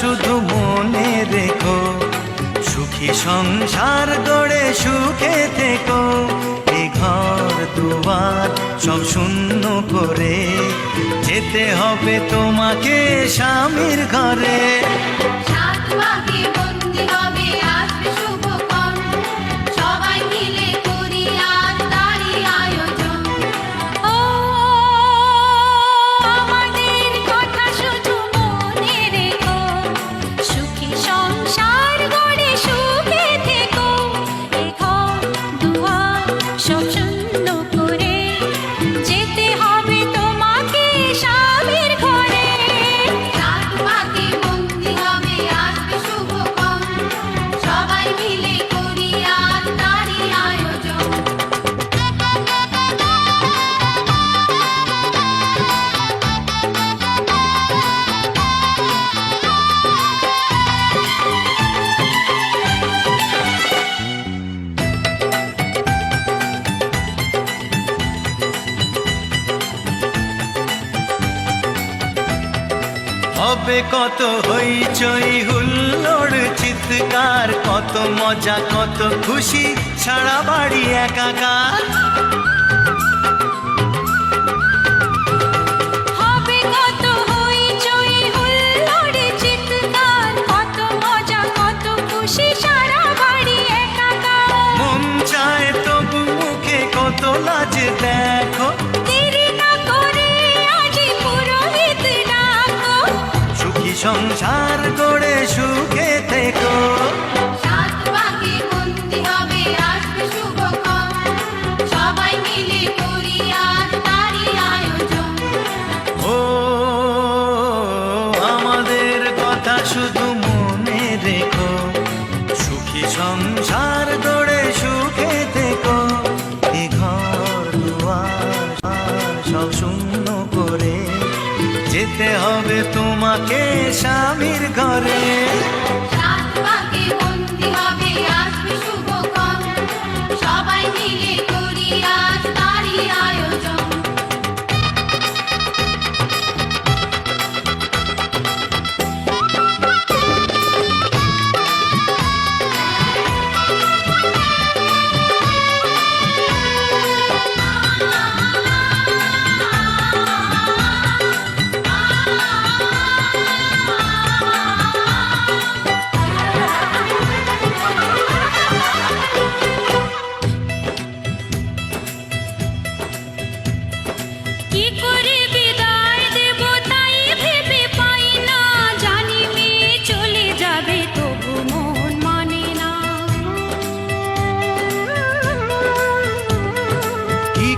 শুধু মনে রেখো, সুখী সংসার গড়ে সুখে থেকো। এ ঘর দুয়ার সব শূন্য করে, যেতে হবে তোমাকে স্বামীর ঘরে। হবে কত হইচই হুল্লোড় চিৎকার কত মজা কত খুশি ছাড়া বাড়ি একাকার। সংসার গড়ে সুখে থেকো। আমাদের কথা বন্দি যেতে হবে তোমাকে স্বামীর ঘরে।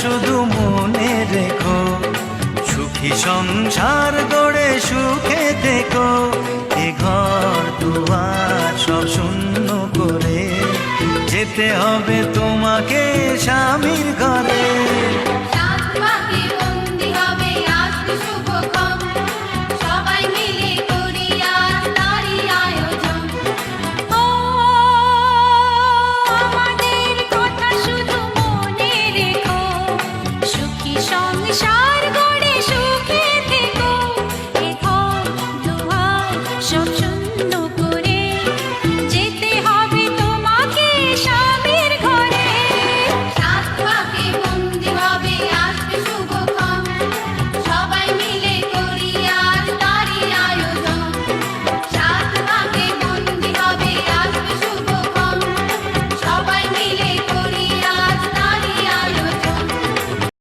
শুধু মনে রেখো, সুখী সংসার গড়ে সুখে দেখো এ ঘর দুয়ার সব শূন্য করে যেতে হবে তোমাকে স্বামীর ঘরে।